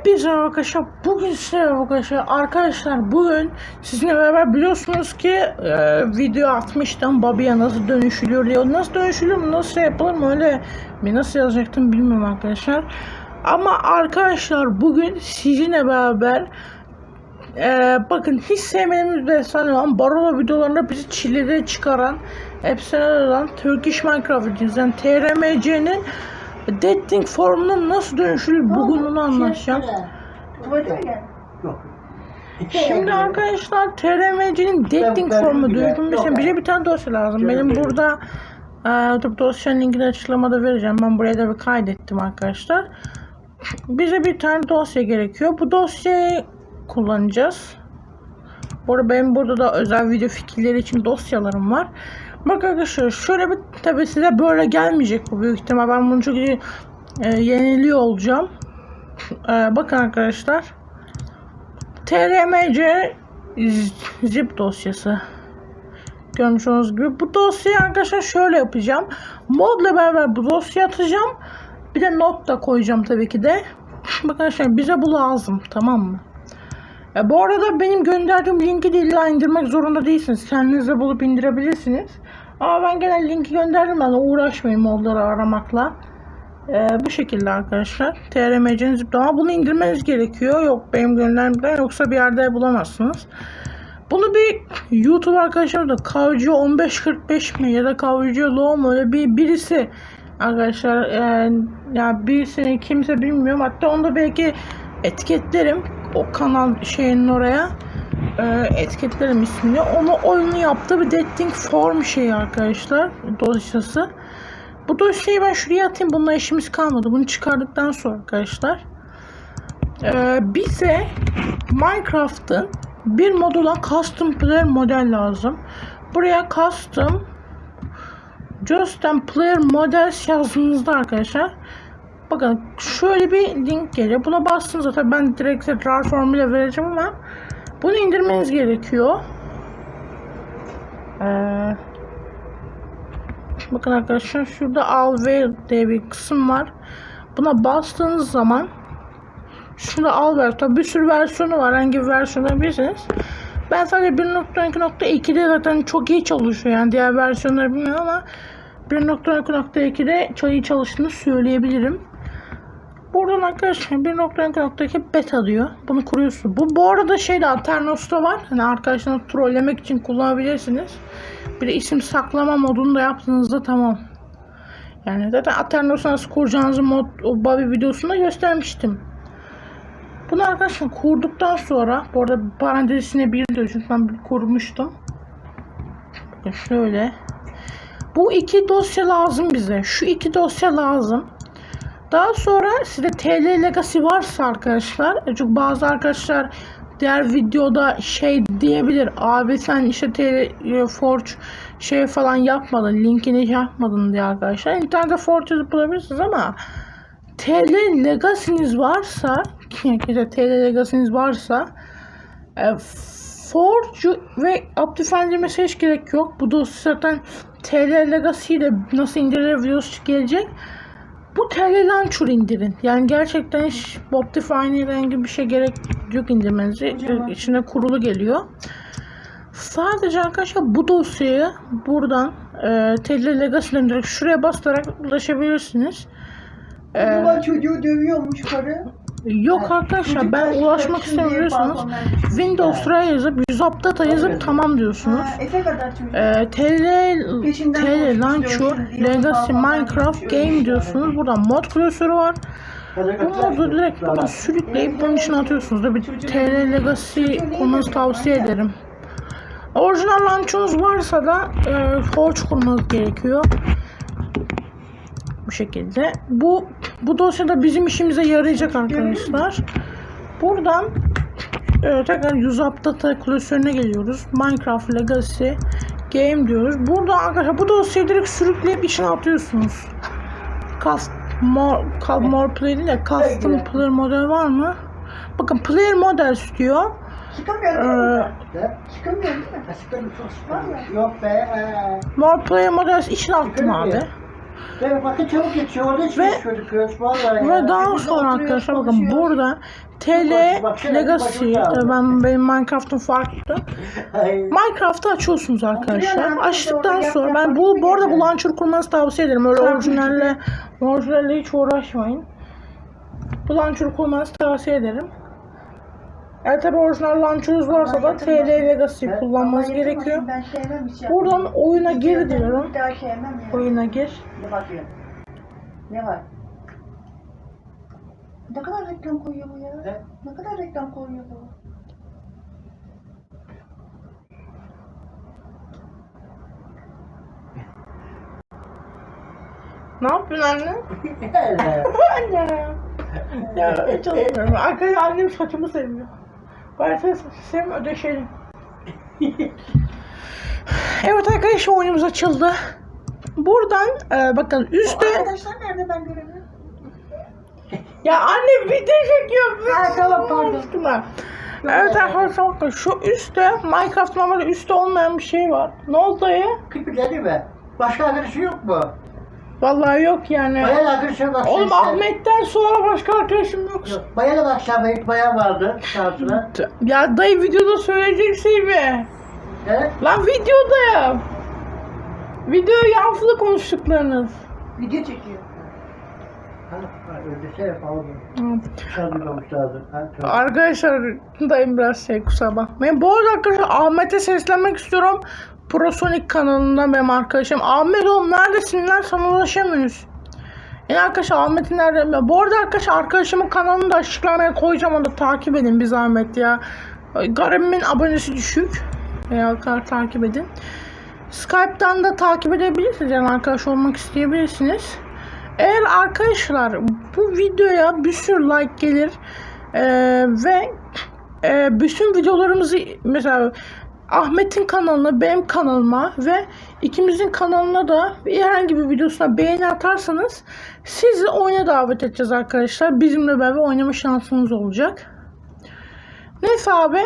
Hepinize arkadaşlar. Bugün size arkadaşlar. Arkadaşlar bugün sizinle beraber biliyorsunuz ki e, video atmıştım. Bobby'ye nasıl dönüşülüyor diye. Nasıl dönüşülür? Nasıl şey yapılır mı? Öyle bir nasıl yazacaktım bilmiyorum arkadaşlar. Ama arkadaşlar bugün sizinle beraber e, bakın hiç sevmediğimiz bir efsane olan Barolo videolarında bizi çilede çıkaran efsane olan Turkish Minecraft. Yani TRMC'nin Dating formuna nasıl dönüşülür bugün onu anlatacağım. Tuvalete mi gel? Yok. Şimdi arkadaşlar TRMC'nin dating formu için yok. bize bir tane dosya lazım. Benim burada e, YouTube dosyanın linkini açıklamada vereceğim. Ben buraya da bir kaydettim arkadaşlar. Bize bir tane dosya gerekiyor. Bu dosyayı kullanacağız. Bu arada benim burada da özel video fikirleri için dosyalarım var. Bak arkadaşlar şöyle bir tabi size böyle gelmeyecek bu büyük ihtimal. Ben bunu çok iyi e, yeniliyor olacağım. E, bakın arkadaşlar. TRMC zip dosyası. Görmüş olduğunuz gibi. Bu dosyayı arkadaşlar şöyle yapacağım. Modla beraber bu dosyayı atacağım. Bir de not da koyacağım tabii ki de. Bakın arkadaşlar bize bu lazım. Tamam mı? E, bu arada benim gönderdiğim linki de illa indirmek zorunda değilsiniz. Kendiniz de bulup indirebilirsiniz. Ama ben genel linki gönderdim. Ben uğraşmayayım modları aramakla. E, bu şekilde arkadaşlar. TRMC'nin zip ama bunu indirmeniz gerekiyor. Yok benim göndermeden yoksa bir yerde bulamazsınız. Bunu bir YouTube arkadaşlar da Kavcı 1545 mi ya da Kavcı Low mu öyle bir birisi arkadaşlar e, ya birisini kimse bilmiyorum hatta onu da belki etiketlerim o kanal şeyinin oraya e, etiketlerim ismini onu oyunu yaptığı bir dating form şeyi arkadaşlar. Dosyası. Bu dosyayı ben şuraya atayım. Bununla işimiz kalmadı. Bunu çıkardıktan sonra arkadaşlar. E, bize Minecraft'ın bir mod olan custom player model lazım. Buraya custom just and player models yazdığınızda arkadaşlar bakın şöyle bir link geliyor. Buna bastığınızda zaten ben direkt RAR formuyla vereceğim ama bunu indirmeniz gerekiyor. Ee, bakın arkadaşlar şurada Alver diye bir kısım var. Buna bastığınız zaman şunu al ver. Tabi bir sürü versiyonu var. Hangi versiyonu alabilirsiniz. Ben sadece 1.2.2'de zaten çok iyi çalışıyor. Yani diğer versiyonları bilmiyorum ama 1.2.2'de çok iyi çalıştığını söyleyebilirim. Buradan arkadaşlar 1.2.2 beta diyor. Bunu kuruyorsun. Bu bu arada şeyde Aternos'ta var. Hani arkadaşlarınızı trollemek için kullanabilirsiniz. Bir de isim saklama modunu da yaptığınızda tamam. Yani zaten Aternos'u nasıl kuracağınızı mod o Bobby videosunda göstermiştim. Bunu arkadaşlar kurduktan sonra bu arada parantezine bir de çünkü ben bir kurmuştum. Bakın şöyle. Bu iki dosya lazım bize. Şu iki dosya lazım. Daha sonra size TL Legacy varsa arkadaşlar e, çünkü bazı arkadaşlar diğer videoda şey diyebilir abi sen işte TL e, Forge şey falan yapmadın linkini yapmadın diye arkadaşlar internette Forge bulabilirsiniz ama TL Legacy'niz varsa yani TL Legacy'niz varsa e, Forge ve Optifine'de hiç gerek yok. Bu dosya zaten TL Legacy ile nasıl indirilir videosu gelecek. Bu TL Launcher indirin. Yani gerçekten hiç Optifine'e herhangi bir şey gerek yok indirmenize. Kocaman. İçine kurulu geliyor. Sadece arkadaşlar bu dosyayı buradan e, TL Legacy'den direkt şuraya basarak ulaşabilirsiniz. E, Ulan çocuğu dövüyormuş karı. Yok arkadaşlar ben ulaşmak balkondan çıkmış. Windows'a yazıp 100 updata yazıp tamam diyorsunuz. Ha, Efe kadar çocuk. Ee, TL, TL Launcher Legacy Minecraft Game diyorsunuz. Burada mod klasörü var. Bu modu direkt buradan sürükleyip bunun içine atıyorsunuz. Da bir TL Legacy kurmanızı tavsiye ederim. Orijinal launcher'ınız varsa da e, Forge kurmanız gerekiyor. Bu şekilde. Bu bu dosyada bizim işimize yarayacak arkadaşlar. Buradan e, tekrar 100 update klasörüne geliyoruz. Minecraft Legacy Game diyoruz. Burada arkadaşlar bu dosyayı direkt sürükleyip içine atıyorsunuz. Cast more, more player değil de custom player model var mı? Bakın player model istiyor. Çıkamıyor Ee, değil mi? Çıkamıyor değil mi? Yok be. ee, More player models içine attım abi. Bakın çabuk geçiyor. Orada hiç Ve- gözüküyor. Vallahi Ve daha Biz sonra oturuyoruz, arkadaşlar bakın konuşuyoruz. burada TL Legacy bir bakın tabii ben benim Minecraft'ım farklı. Ay, Minecraft'ı açıyorsunuz arkadaşlar. Açtıktan sonra ben bu bu arada bu launcher kurmanızı tavsiye ederim. Öyle orijinalle orijinalle hiç uğraşmayın. Bu launcher kurmanızı tavsiye ederim. Eğer tabi orijinal launcher'ınız varsa da TL Legacy kullanmanız gerekiyor. Buradan oyuna gir diyorum. ya. Oyuna gir. Ne? Ne var? Ne kadar reklam koyuyor bu ya? Evet. Ne kadar reklam koyuyor bu? Ne yapıyorsun anne? Anne. Ya çalışmıyorum. Arkadaşlar annem saçımı seviyor. Saçı sevmiyorum ödeşelim. evet arkadaşlar oyunumuz açıldı. Buradan e, bakın üstte Arkadaşlar nerede ben göremiyorum? ya anne video çekiyor. Tamam, pardon. Evet arkadaşlar şu üstte Minecraft normalde üstte olmayan bir şey var. Ne oldu dayı? Küpü değil mi? Başka arkadaşı yok mu? Vallahi yok yani. Bayan arkadaşı bak. Oğlum Ahmet'ten sonra başka arkadaşım yok. Yok. Bayan'a bak Şahmet bayan vardı şansına. Ya dayı videoda söyleyecek şey mi? He? Lan videodayım. Video yansıdı konuştuklarınız. Video çekiyor. Ha, ha, öyle şey yapalım. Çalmamış lazım. Ha, tamam. Arkadaşlar dayım biraz şey kusura bakmayın. Bu arada arkadaşlar Ahmet'e seslenmek istiyorum. Prosonic kanalından benim arkadaşım. Ahmet oğlum neredesin lan sana ulaşamıyoruz. Yani arkadaşlar Ahmet'in nerede? Bu arada arkadaşlar arkadaşımın kanalını da açıklamaya koyacağım onu da takip edin bir zahmet ya. Garibimin abonesi düşük. Veya ta- takip edin. Skype'dan da takip edebilirsiniz yani arkadaş olmak isteyebilirsiniz. Eğer arkadaşlar bu videoya bir sürü like gelir eee, ve eee, bütün videolarımızı mesela Ahmet'in kanalına, benim kanalıma ve ikimizin kanalına da herhangi bir videosuna beğeni atarsanız sizi oyuna davet edeceğiz arkadaşlar. Bizimle beraber oynama şansınız olacak. Neyse abi.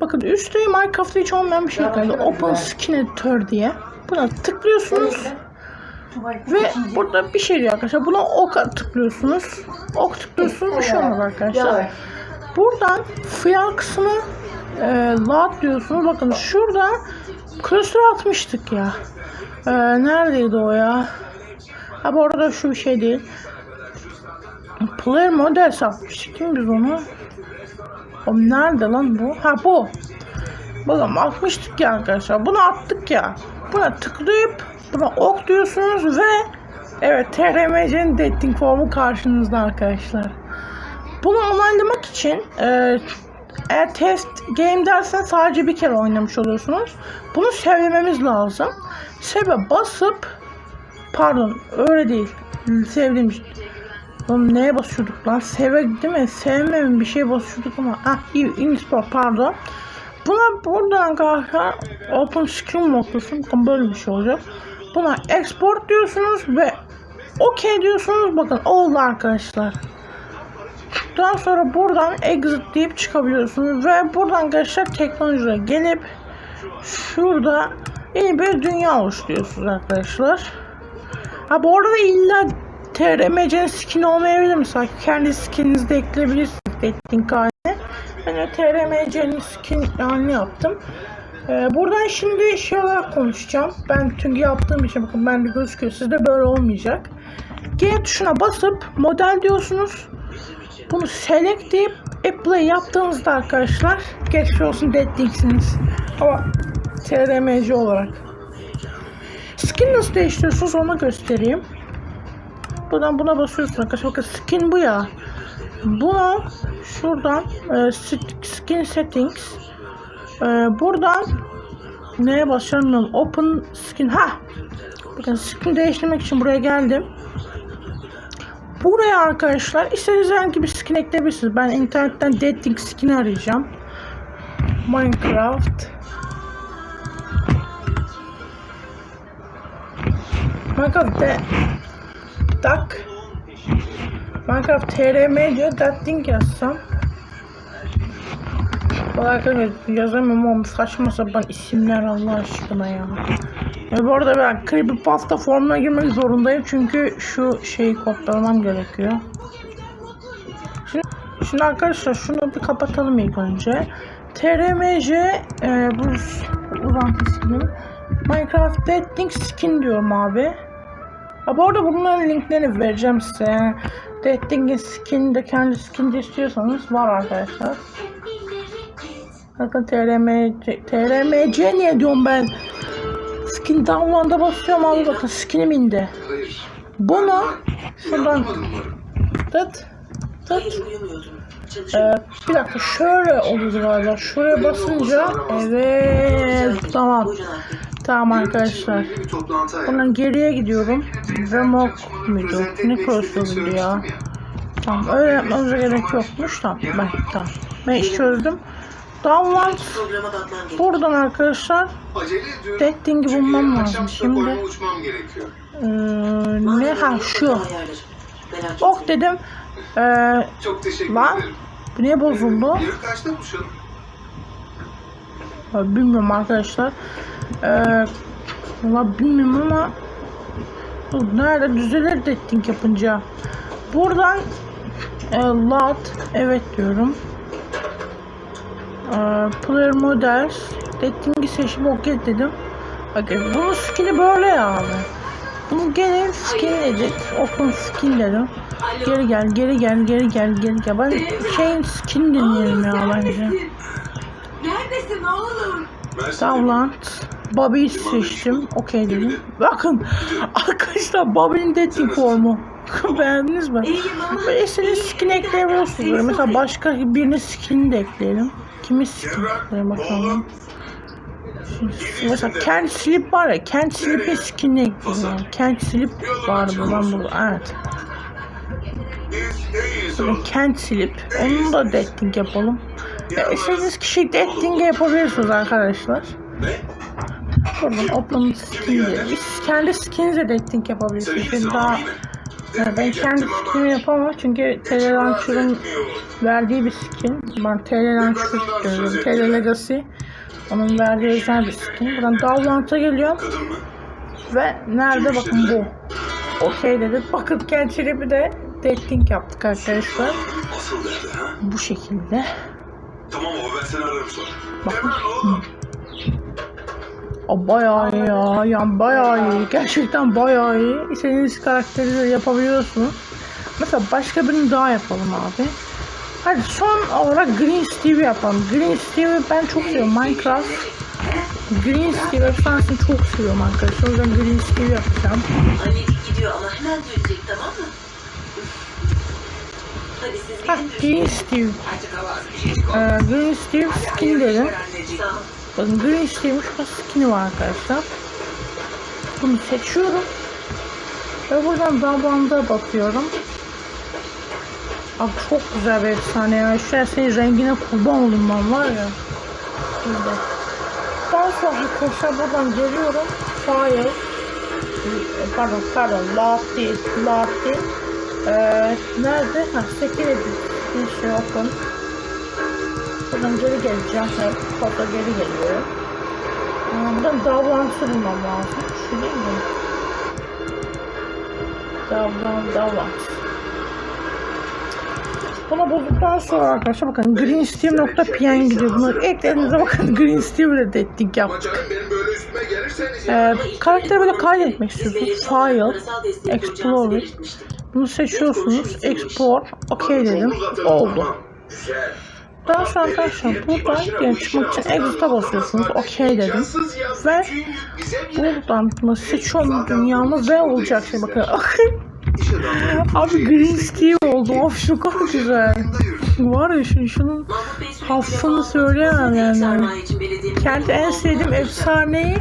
Bakın üstte Minecraft'ta hiç olmayan bir şey başka Open Skin Editor diye. Buna tıklıyorsunuz. Ve burada bir şey diyor arkadaşlar. Buna ok tıklıyorsunuz. Ok tıklıyorsunuz bir şey olmaz arkadaşlar. Buradan fiyat kısmı e, load diyorsunuz. Bakın şurada klasör atmıştık ya. E, neredeydi o ya? Ha bu arada şu bir şey değil. Player model atmıştık. Kim biz onu? O nerede lan bu? Ha bu. Bakın atmıştık ya arkadaşlar. Bunu attık ya. Buna tıklayıp buna ok diyorsunuz ve evet TRMC'nin dating formu karşınızda arkadaşlar. Bunu onaylamak için e, eğer test game dersen sadece bir kere oynamış oluyorsunuz. Bunu sevmemiz lazım. Sebe basıp pardon öyle değil. Sevdiğim şey. Oğlum neye basıyorduk lan? Seve değil mi? Sevmem bir şey basıyorduk ama. Ah Insport pardon. Buna buradan arkadaşlar Open Screen. Bakın böyle bir şey olacak. Buna export diyorsunuz ve OK diyorsunuz. Bakın oldu arkadaşlar. Daha sonra buradan exit deyip çıkabiliyorsunuz ve buradan arkadaşlar teknolojiye gelip şurada yeni bir dünya oluşturuyorsunuz arkadaşlar. Ha bu arada illa TRMC'nin skin olmayabilir mesela kendi skininizi de ekleyebilirsiniz dating haline. Ben de TRMC'nin skin halini yaptım. Ee, buradan şimdi şey olarak konuşacağım. Ben çünkü yaptığım için bakın ben de gözüküyor. Sizde böyle olmayacak. G tuşuna basıp model diyorsunuz. Bunu select deyip apply yaptığınızda arkadaşlar geçmiş olsun dediksiniz. Ama TRMC olarak. Skin nasıl değiştiriyorsunuz onu göstereyim. Buradan buna basıyorsunuz arkadaşlar. Bakın skin bu ya. Buna şuradan e, sk- skin settings e, buradan neye bilmiyorum. Open skin. Ha. Bakın skin değiştirmek için buraya geldim. Buraya arkadaşlar istediğiniz herhangi bir skin ekleyebilirsiniz. Ben internetten dating skin arayacağım. Minecraft. Minecraft de Duck. Minecraft TRM diyor. Dating yazsam. Valla arkadaşlar yazamıyorum oğlum saçma sapan isimler Allah aşkına ya. Ve bu arada ben creepypasta formuna girmek zorundayım çünkü şu şeyi kopyalamam gerekiyor. Şimdi, şimdi arkadaşlar şunu bir kapatalım ilk önce. TRMJ e, bu uzantı ismi. Minecraft Dating Skin diyorum abi. Ha, bu arada bunların linklerini vereceğim size. Yani Dating'in skin de kendi skin istiyorsanız var arkadaşlar. Bakın TRMC, TRMC niye diyorum ben? Skin download'a basıyorum abi bakın skinim indi. Hayır. Bunu şuradan tıt tıt ee, bir dakika şöyle olur galiba. Şuraya basınca evet tamam. Tamam arkadaşlar. Bundan geriye gidiyorum. Remok muydu? Ne crossover'dı ya? Tamam öyle yapmanıza gerek yokmuş. Tamam ben tamam. Ben iş çözdüm. Download Programa buradan arkadaşlar Acele ediyorum. Çünkü bulmam yarın lazım. akşam Şimdi Stockholm'a uçmam gerekiyor. ee, ne ha şu. Ayarlarım. Merak Ok dedim. Ee, Çok teşekkür Lan. ederim. bu niye bozuldu? Yarın kaçta buluşalım? Ya bilmiyorum arkadaşlar. Ee, valla bilmiyorum ama nerede düzelir dating yapınca. Buradan e, lat evet diyorum. Ee, player models dating'i seçip okey dedim. Bakın bunun skin'i böyle ya abi. Bunu gelin skin edit. Open skin dedim. Geri gel, geri gel, geri gel, geri gel. Ben şeyin skin deneyelim ya bence. Neredesin oğlum? Tamam Bobby'yi seçtim. Okey dedim. Bakın arkadaşlar Bobby'nin dating formu. Beğendiniz mi? Böyle istediğiniz skin ekleyebiliyorsunuz. Mesela başka birinin skinini de ekleyelim. Kimin skin ekleyelim bakalım. Mesela Kent Slip var ya, Kent Slip'in skinini ekleyelim. Kent Slip vardı lan burada. Evet. Oğlum. Kent Slip. Onun da dating yapalım. Ya, istediğiniz kişi dating yapabilirsiniz arkadaşlar. Buradan open skin diye. Kendi skininize dating yapabilirsiniz. Ben daha. Yani ben kendi skinimi yapamam çünkü TL Launcher'ın verdiği bir skin. Ben TL Launcher diyorum. TL Legacy. Onun verdiği özel bir skin. Buradan Download'a geliyorum ve nerede bakın bu. Okey dedik. Bakın kendisiyle bir de dating yaptık arkadaşlar. Bu şekilde. Tamam baba ben seni ararım sonra. Bakın. O bayağı iyi ya. Yani bayağı iyi. Gerçekten bayağı iyi. İstediğiniz karakteri de yapabiliyorsunuz. Mesela başka birini daha yapalım abi. Hadi son olarak Green Steve yapalım. Green Steve'i ben çok seviyorum. Minecraft. Green Steve efsanesini çok seviyorum arkadaşlar. O yüzden Green Steve yapacağım. Anne gidiyor ama hemen dönecek tamam mı? Hadi siz Hah gidin Green. Steve. Ee, Green Steve skin dedim. Bakın Steve'in şu skin'i var arkadaşlar. Bunu seçiyorum. Ve buradan davanda bakıyorum. Abi çok güzel bir efsane ya. Senin rengine kurban olayım ben var ya. Burada. Daha sonra arkadaşlar buradan geliyorum. Fire. Pardon pardon. Laat değil. Ee, nerede? Ha security. Bir şey open. Buradan geri geleceğim. Evet, Topla geri geliyorum. Aa, buradan davranışı bulmam lazım. Şu değil mi? Davran, davranış. Bunu bulduktan sonra arkadaşlar bakın greenstream.png gidiyor. Bunu eklerinize bakın Green Steve'le de ettik yaptık. canım benim böyle üstüme gelirseniz Ee, ya. karakteri böyle kaydetmek istiyorsunuz. File, Explorer. Bunu seçiyorsunuz. Export, OK dedim. Oldu. Güzel. Sonra arkadaşlar buradan geri çıkmak için Exit'e basıyorsunuz. OK dedim. Ve. Buradan nasıl seçiyorum dünyamı ve olacak şey bakın. Abi Green Steve oldu. Of şu kadar güzel. Var ya şu, şunun Haffını söyleyemem yani. kendi en sevdiğim efsaneyi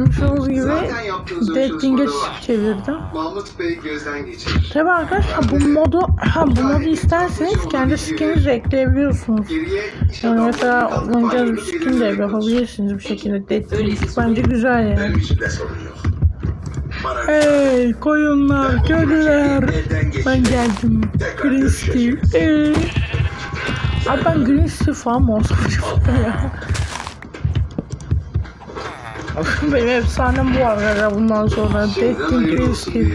olduğunuz gibi çalışmada var. çevirdim. Mahmut Bey gözden geçirir. Tabi arkadaşlar bu modu ha bu modu isterseniz kendi skininizi ekleyebiliyorsunuz. Yani mesela kaldığı oynayacağınız bir skin de yapabilirsiniz bu şekilde. Dating bence güzel yani. Hey koyunlar, köylüler. Ben geldim. Green Steve. Ee. Abi ben Green Steve falan mı olsam acaba ya? Benim efsanem bu arkadaşlar bundan sonra. Destin Bey.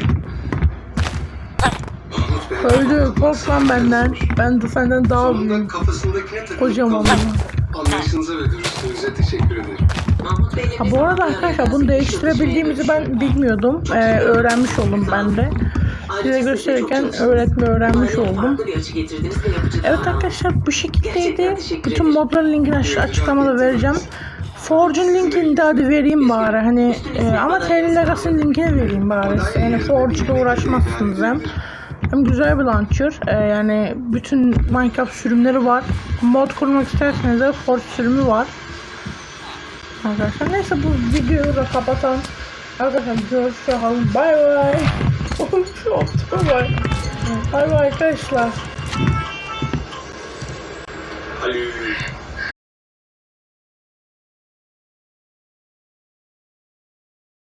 Öldü kork lan benden. Ben de senden daha büyüğüm. Kocaman. kaldı. Anlayışınıza ve dürüstlüğünüze teşekkür ederim. Ha, bu arada arkadaşlar bunu değiştirebildiğimizi ben bilmiyordum. Ee, öğrenmiş oldum ben de. Size gösterirken öğretme öğrenmiş oldum. Evet arkadaşlar bu şekildeydi. Bütün modların linkini aşağı açıklamada vereceğim. Forge'un linkini de hadi vereyim bari. Hani e, ama TL Legacy'nin linkini vereyim bari. Yani Forge'la uğraşmazsınız hem. Hem güzel bir launcher. E, yani bütün Minecraft sürümleri var. Mod kurmak isterseniz de Forge sürümü var. Arkadaşlar neyse bu videoyu da kapatalım. Arkadaşlar görüşürüz. Bay bay. Oğlum çok bay bay. Bay arkadaşlar. Halil.